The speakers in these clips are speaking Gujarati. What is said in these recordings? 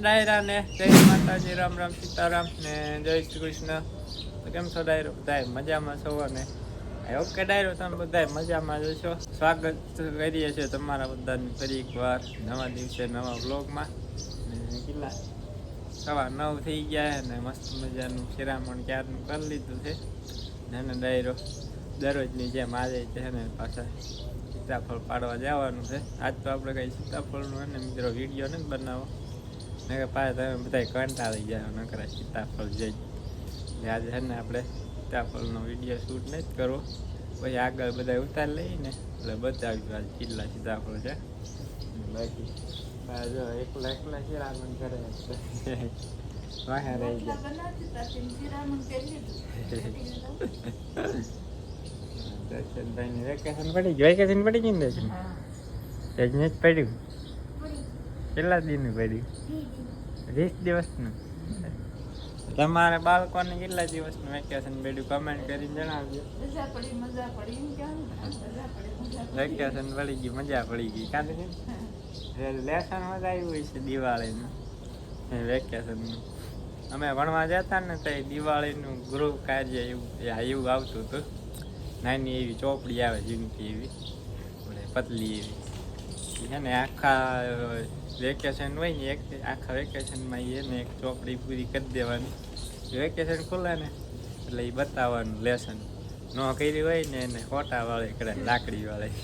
ડાયરા ને જય માતાજી રામ રામ સીતારામ ને જય શ્રી કૃષ્ણ તો કેમ છો ડાયરો બધા મજામાં છો ને ઓકે ડાયરો તમે બધા મજામાં જશો સ્વાગત કરીએ છીએ તમારા બધાની ફરી એકવાર નવા દિવસે નવા વ્લોગમાં. ને કેટલા? સવા નવ થઈ ગયા અને મસ્ત મજાનું શિરામણ ક્યારનું કરી લીધું છે. ને ડાયરો દરરોજની જેમ આજે છે ને પાછા સીતાફળ પાડવા જવાનું છે. આજ તો આપણે કઈ સીતાફળનું ને મિત્રો, વીડિયો નથી બનાવો ને કે પાછા તમે બધા કંટાળી જાય નકરા સીતાફળ જઈ. એટલે આજે છે ને આપણે સીતાફળનો વીડિયો શૂટ નથી કરવો. પછી આગળ બધા ઉતાર લઈને એટલે બતાવ્યું આજે કેટલા સીતાફળ છે. બાકી જો એકલા એકલા શિરામણ કરે વાહે રહી જાય વેકેશન પડી ગયું વેકેશન પડી ગયું ને જ પડ્યું? કેટલા દિનનું પડ્યું વીસ દિવસનું? તમારે બાળકોને કેટલા દિવસનું વેકેશન બેડ્યું કમેન્ટ કરીને જણાવજો. વેકેશન પડી ગયું મજા પડી ગઈ. કાંઈ લેસન મજા આવ્યું હોય છે દિવાળીનું. વેકેશનનું અમે ભણવા જતા ને તો દિવાળીનું ગૃહ કાર્ય એવું એવું આવતું હતું. નાની એવી ચોપડી આવે ઝીણકી એવી. પતલી એવી. છે ને આખા વેકેશન હોય ને એક આખા વેકેશનમાં એને એક ચોપડી પૂરી કરી દેવાની. વેકેશન ખુલે ને, એટલે એ બતાવવાનું લેસન ન કરી હોય ને એને ખોટા વાળે કરે લાકડી વાળે.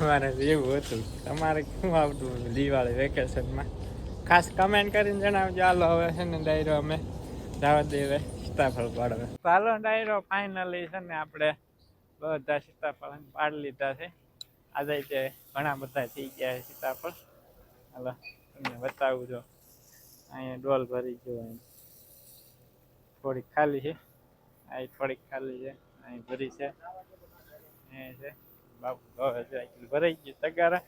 અમારે એવું હતું. તમારે શું આવતું દિવાળી વેકેશનમાં? ખાસ કમેન્ટ કરીને જણાવજો. ચાલો હવે છે ને ડાયરો અમે જવા દેવે સીતાફળ પાડવે. ચાલો ડાયરો ફાઇનલી છે ને આપણે બધા સીતાફળ પાડી લીધા છે. આજે તે ઘણા બધા થઈ ગયા છે સીતાફળ હાલો તમને બતાવું જો. અહીંયા ડોલ ભરી ગયો અહીં થોડીક ખાલી છે. અહીં થોડીક ખાલી છે. અહીં ભરી છે. એ છે. બાપુ હવે છે ભરાઈ ગયું તગારા.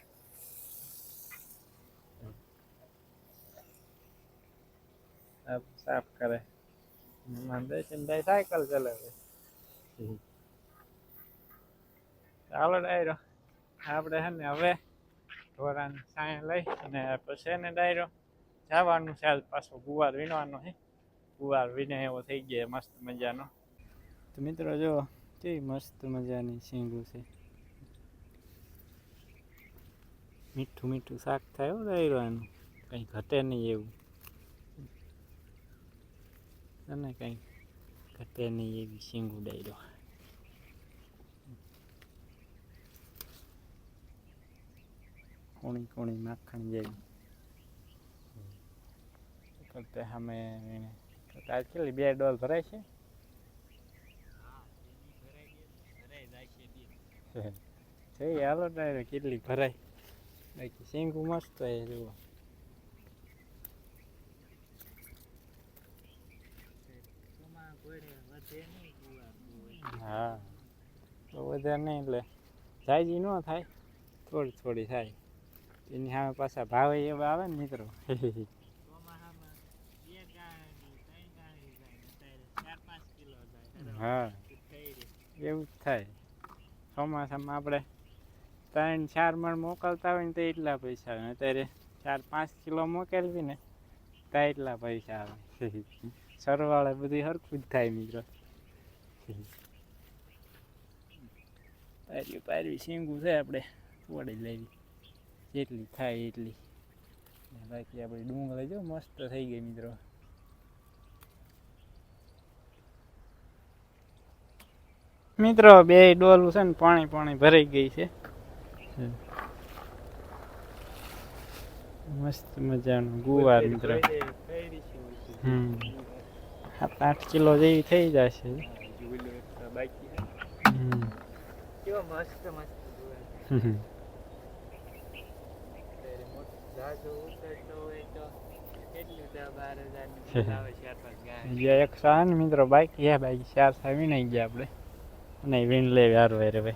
સાફ કરે. સાયકલ ચલાવે ચાલો ડાયરો. આપણે છે ને હવે ઢોરાને સાય લઈ અને પછી એને ડાયરો જવાનું છે પાછો ગુવાર વીણવાનો છે ગુવાર વીણે એવો થઈ ગયો, મસ્ત મજાનો. તો મિત્રો જો, કેવી મસ્ત મજાની શીંગું છે. મીઠું મીઠું શાક થાય ડાયરો એનું. કંઈ ઘટે નહીં એવું. અને કંઈ ઘટે નહીં એવી શીંગું ડાયરો. કોણી કોણી માખણ જેવી કરતે સામે આજ કેટલી બે ડોલ ભરાય છે છે હાલો ડાયરો કેટલી ભરાય બાકી શીંગું મસ્ત હોય જુઓ હા તો વધારે નહીં એટલે જાયજી ન થાય થોડી થોડી થાય એની સામે પાછા ભાવ એવા આવે ને મિત્રો. હા એવું જ થાય. ચોમાસામાં આપણે ત્રણ ચાર મણ મોકલતા હોય ને તો એટલા પૈસા આવે. અત્યારે ચાર પાંચ કિલો મોકલવી ને તો એટલા પૈસા આવે. સરવાળે બધી સરખું જ થાય મિત્રો. પારવી પારવી શીંગું છે આપણે વળી લેવી. જેટલી થાય એટલી. બાકી આપણી ડુંગળી જો મસ્ત થઈ ગઈ મિત્રો. મિત્રો બે ડોલું છે ને પાણી પાણી ભરાઈ ગઈ છે. મસ્ત મજાનું ગુવાર મિત્રો. હમ. સાત આઠ કિલો જેવી થઈ જશે. હમ. મસ્ત મસ્ત હમ. ગયા. એક સાન મિત્રો બાઈક ગયા બાઈક ચાર સા નહીં ગયા આપણે. અને વિન લે યાર રે ભાઈ.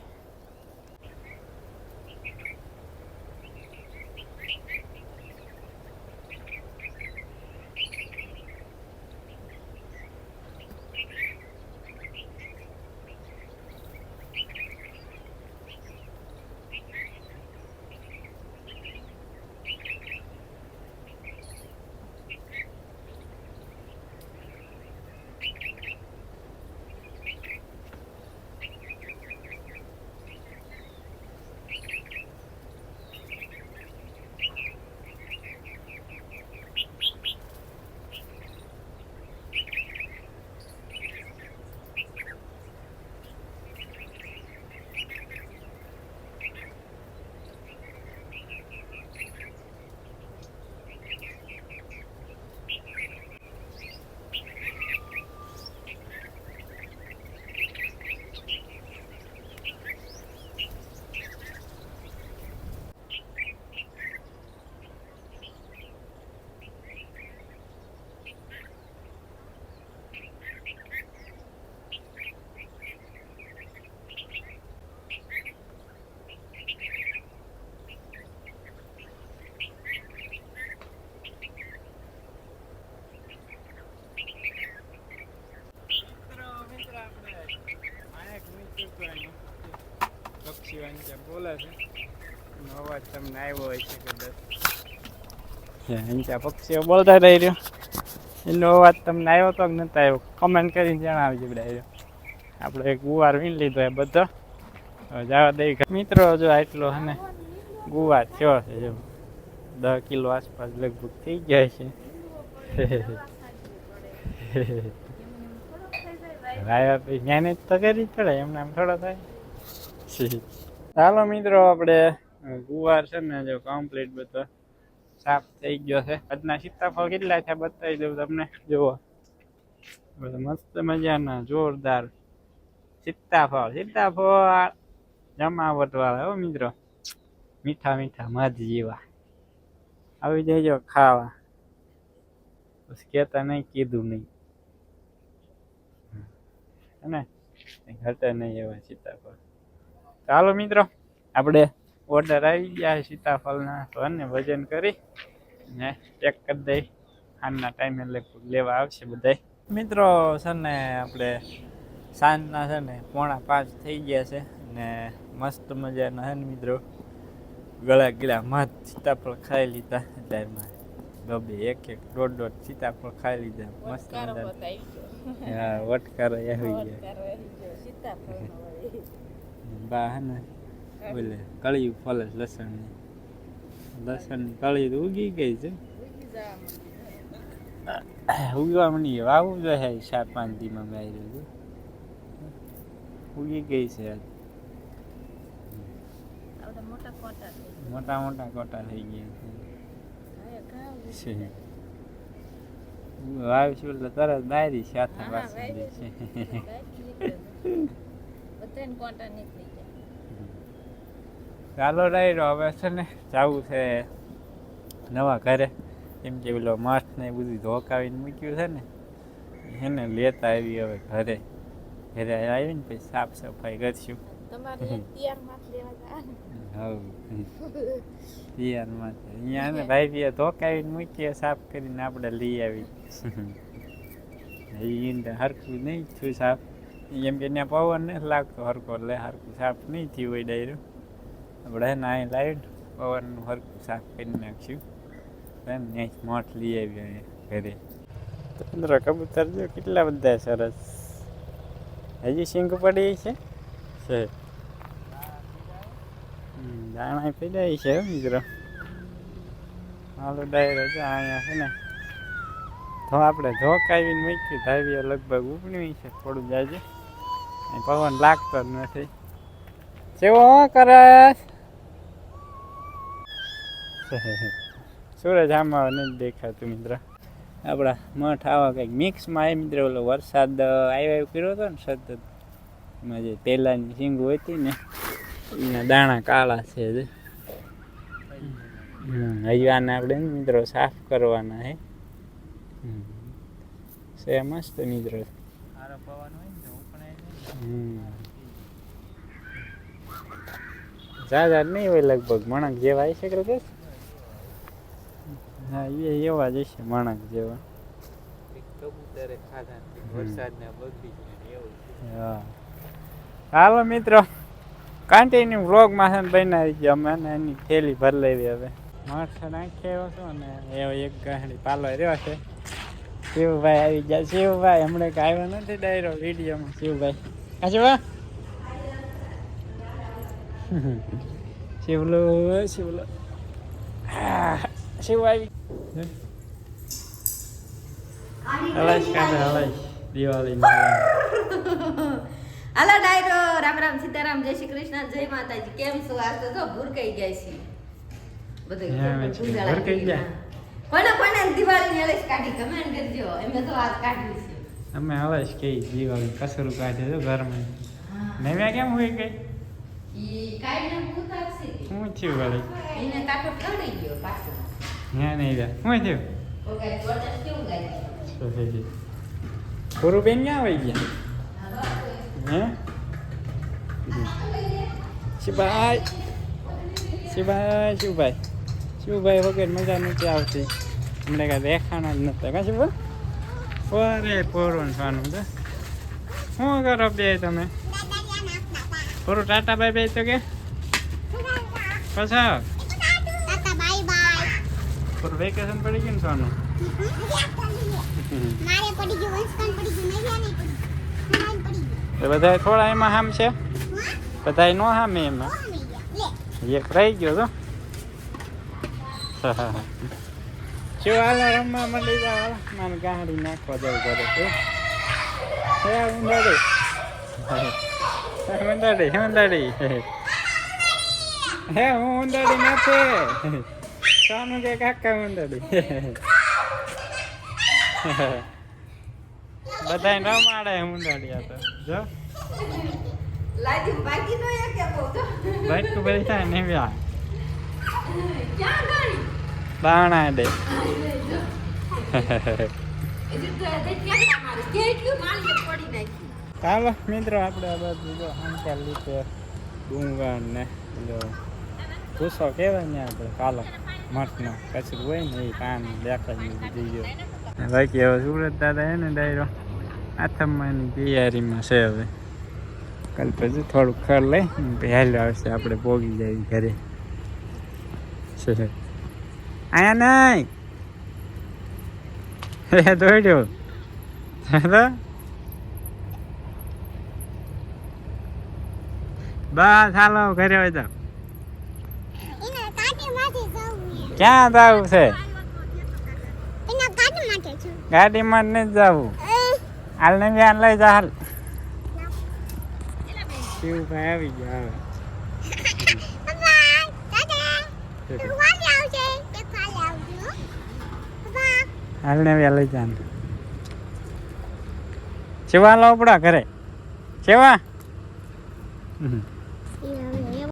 અવાજ તમને આવ્યો હોય છે કદાચ હિંચા પક્ષીઓ બોલતા રહી રહ્યો. એનો અવાજ તમને આવ્યો તો કે આવ્યો? કમેન્ટ કરીને જણાવજો બધા આપણે ગુવાર વીણ લીધો એ બધો. જવા દઈ મિત્રો, જો આટલો હને ગુવાર થયો છે દસ કિલો આસપાસ લગભગ થઈ જાય છે. રાયા પછી જ્ઞાને તો કરી પડે એમને આમ થોડો થાય. ચાલો મિત્રો, આપણે ગુવાર છે ને, જો કમ્પ્લીટ બધો સાફ થઈ ગયો છે. આજના સીતાફળ કેટલા છે બતાવી દઉં તમને. જુઓ. મસ્ત મજાના, જોરદાર સીતાફળ. સીતાફળ જમાવટ વાળા, હો મિત્રો. મીઠા મીઠા મધ જેવા. આવી જજો ખાવા. બસ કહેતા નહીં, કીધું નહીં. અને ઘટે નહીં એવા સીતાફળ. ચાલો મિત્રો આપણે ઓર્ડર આવી ગયા સીતાફળના. તો અને વજન કરી ને ચેક કરી દઈ. સાંજના ટાઈમે લગભગ લેવા આવશે બધાય. મિત્રો છે ને આપણે સાંજના છે ને પોણા પાંચ થઈ ગયા છે ને મસ્ત મજાના છે ને મિત્રો. ગળા ગળા મધ સીતાફળ ખાઈ લીધા. અત્યારમાં ગબે એક એક દોઢ દોઢ સીતાફળ ખાઈ લીધા. મસ્ત મજા હા વટકારો આવી ગયા. બા હે ને બોલે કળિયું ફલે છે લસણની લસણની કળી તો ઉગી ગઈ છે. ઉગવા મળી વાવું જોઈએ ચાર પાંચ દીમાં ગાઈ રહ્યું ઉગી ગઈ છે મોટા મોટા કોટા થઈ ગયા છે. છે. વાવીશું એટલે તરત દાયરી સાથે વાસી કોટા છે ચાલો ડાયરો હવે છે ને જવું છે નવા ઘરે. કેમ કે પેલો મઠ ને બધું ધોકાવીને મૂક્યું છે ને. એને લેતા આવી હવે ઘરે. ઘરે આવીને પછી સાફ સફાઈ કરશું. અહીંયા ભાઈ ધોકાવીને મૂકીએ સાફ કરીને આપણે લઈ આવી. હરખું નહીં થયું સાફ. એમ કે ત્યાં પવન નથી લાગતો હરકો એટલે હરખું સાફ નહીં થયું હોય ડાયરું. આપણે અહીં લાવીને પવનનું હરખું શાક કરી નાખ્યું. એમ ત્યાં મોઠ લઈ આવી ઘરે. પંદર કબૂતર જો કેટલા બધા સરસ. હજી સિંગ પડી છે? છે. દાણા પીડાય છે મિત્રો. હાલો ડાયરો છે અહીંયા છે ને. તો આપણે ધોકાવીને મૂક્યું ધાવીએ લગભગ ઉપણી છે થોડું જાજે. પવન લાગતો જ નથી. કેવો કરસ. સૂરજ આમાં નથી દેખાતું મિત્ર આપણા મઠ આવા કંઈક મિક્સમાં એ મિત્ર ઓલો વરસાદ આવ્યો કર્યો હતો ને સતત એમાં જે પહેલાંની સિંગુ હતી ને એના દાણા કાળા છે હજુ. હજુ આને આપણે મિત્રો સાફ કરવાના છે હમ. છે મસ્ત મિત્રો. ઝાઝા નહીં હોય લગભગ મણક જેવા આવી શકે હા એ એવા જ હશે મણક જેવા. હા. હાલો મિત્રો કન્ટિન્યુ વ્લોગમાં છે ને બનાવી ગયા અમે એની થેલી ભરી લેવી હવે. માણસો નાખી આવ્યો છો ને એવો એક ગાંડી પાલો રહ્યો છે. શિવભાઈ આવી ગયા. શિવભાઈ હમણાં કે આવ્યો નથી ડાયરો વિડીયોમાં શિવભાઈ. આ શિવા? શિવલો શિવલો. હા, શિવ આવી હલાશ કાંડે હલાશ દિવાળી હાલો ડાયરો રામ રામ સીતારામ જય શ્રી કૃષ્ણ જય માતાજી. કેમ છો? આ તો જો ભૂરકાઈ ગયા છે બધું ભૂરકાઈ ગયા? કોને કોને દિવાળી ની અલગ કાઢી? કમેન્ટ કરજો. એમે તો આ કાઢી છે. અમે હલાશ કે દિવાળી કસરું કાઢે છે ઘરમાં. નવ્યા કેમ હોય કઈ ઈ કાઢીને પૂતા છે. હું થયું વળી? એને કાટો કાઢી ગયો પાછો. ત્યાં નહીં રહ્યા શું થયું પૂરું બેન ક્યાં આવી ગયા? હે? શિવભાઈ શિવભાઈ શિવભાઈ શિવભાઈ વગર મજા નથી આવતી. અમને કાંઈ દેખાણા જ નતા કાં શિવભાઈ અરે પોરું ખાનું તો શું કરો બે તમે? પૂરું ટાટા બાય બાય તો કે? પછી પર વેકેશન પડી ગયું ને સોનું મારે પડી ગયું વંશકાન પડી ગયું નવ્યા નહીં પડી પડી ગયું. બધા થોડા એમાં હામ છે? બધા નો હામે એમાં? એક રહી ગયો તો. શું હાલો રમવા મળી જાવ મને ગાડી નાખવા જવું પડે છે. હે ઉંદાડી ઉંદાડી ઉંદાડી હે હું ઊંડાડી નથી. કે કાકા ઉંદાડી બધાય ન માડે મુંડાડિયા તો. જો. લાજી બાકી નો એક કે બહુ તો બાઈક ભાઈ થાય ને વ્યા ક્યાં ગઈ બાણા દે. તો તે ચાલો મિત્રો આપણે આ બાજુ જો અંકલ લીધે. ડુંગર ને જો. ભૂસો કહેવાય ને આપણે કાલો મઠનો કચરું હોય ને એ કાન દેખાય ગયો. બાકી હવે સુરત દાદા હે ને ડાયરો, આથમવાની તૈયારીમાં છે હવે. કાલ પછી થોડુંક ખર લઈ પહેલ આવશે, આપણે પોગી જાય ઘરે. આયા નહીં. દોડ્યો. બસ, હાલો, ઘરે હોય જાવ એના કાઢી માંથી જવું ક્યાં જવું છે? ગાડીમાં નથી જવું. હાલ ને વ્યાન લઈ જા હાલ. શિવભાઈ આવી ગયા હવે. હાલ ને લઈ જા સેવા લો ઘરે. સેવા હમ.